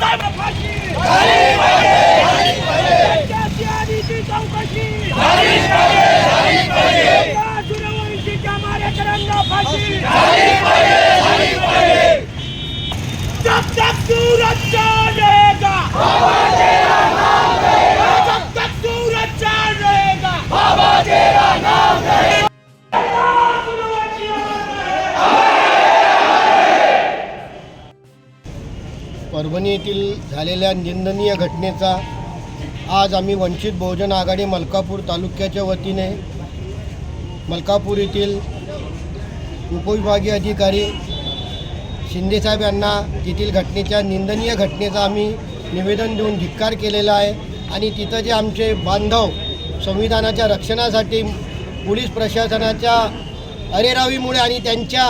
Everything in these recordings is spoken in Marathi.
डॉक्टर बाबासाहेब फाशी परभणी येथील झालेल्या निंदनीय घटनेचा आज आम्ही वंचित बहुजन आघाडी मलकापूर तालुक्याच्या वतीने मलकापूर येथील उपविभागीय अधिकारी शिंदेसाहेब यांना तेथील घटनेच्या निंदनीय घटनेचा आम्ही निवेदन देऊन धिक्कार केलेला आहे आणि तिथं जे आमचे बांधव संविधानाच्या रक्षणासाठी पोलीस प्रशासनाच्या अरेरावीमुळे आणि त्यांच्या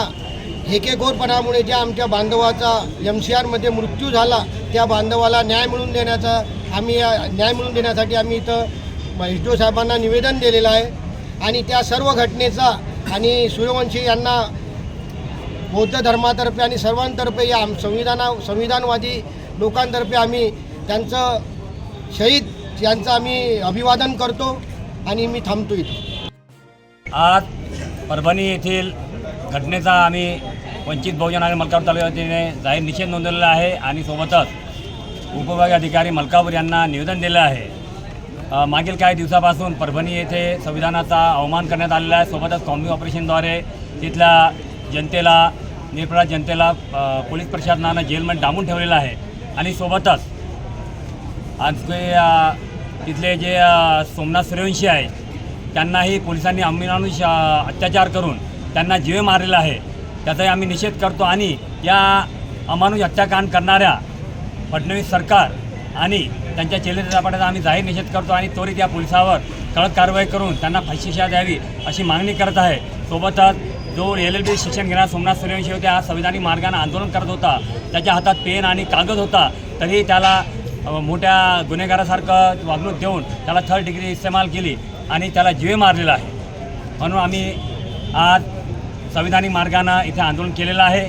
हेकेखोरपणामुळे ज्या आमच्या बांधवाचा एम सी आरमध्ये मृत्यू झाला त्या बांधवाला न्याय मिळवून देण्याचा आम्ही न्याय मिळून देण्यासाठी आम्ही इथं महेशडो साहेबांना निवेदन दिलेलं आहे. आणि त्या सर्व घटनेचा आणि सूर्यवंशी यांना बौद्ध धर्मातर्फे आणि सर्वांतर्फे या आम- संविधाना संविधानवादी लोकांतर्फे आम्ही त्यांचं शहीद यांचं आम्ही अभिवादन करतो आणि मी थांबतो इथं. आज परभणी येथील घटनेचा आम्ही वंचित बहुजन आणि मलकापूर तालुक्याने जाहीर निषेध नोंदवलेला आहे आणि सोबतच उपविभागीय अधिकारी मलकापूर यांना निवेदन दिलं आहे. मागील काही दिवसापासून परभणी येथे संविधानाचा अवमान करण्यात आलेला आहे. सोबतच कॉम्बी ऑपरेशनद्वारे तिथल्या जनतेला निरपराध जनतेला पोलीस प्रशासनानं जेलमध्ये डांबून ठेवलेलं आहे. आणि सोबतच आणखी तिथले जे सोमनाथ सूर्यवंशी आहे त्यांनाही पोलिसांनी अमिनानुष अत्याचार करून त्यांना जीवे मारलेला आहे. त्याचाही आम्ही निषेध करतो आणि या अमानुष हत्याकांड करणाऱ्या फडणवीस सरकार आणि त्यांच्या चेलेचापाट्याचा आम्ही जाहीर निषेध करतो आणि त्वरित या पोलिसावर कडक कारवाई करून त्यांना फाशी द्यावी अशी मागणी करत आहे. सोबतच जो एल एल बी शिक्षण घेणारा सोमनाथ सूर्यवंशी होते हा संविधानिक मार्गाने आंदोलन करत होता. त्याच्या हातात पेन आणि कागद होता. तरी त्याला मोठ्या गुन्हेगारासारखं वागणूक देऊन त्याला थर्ड डिग्री इस्तेमाल केली आणि त्याला जीवे मारलेला आहे. म्हणून आम्ही आज संविधानिक मार्गानं इथे आंदोलन केलेलं आहे.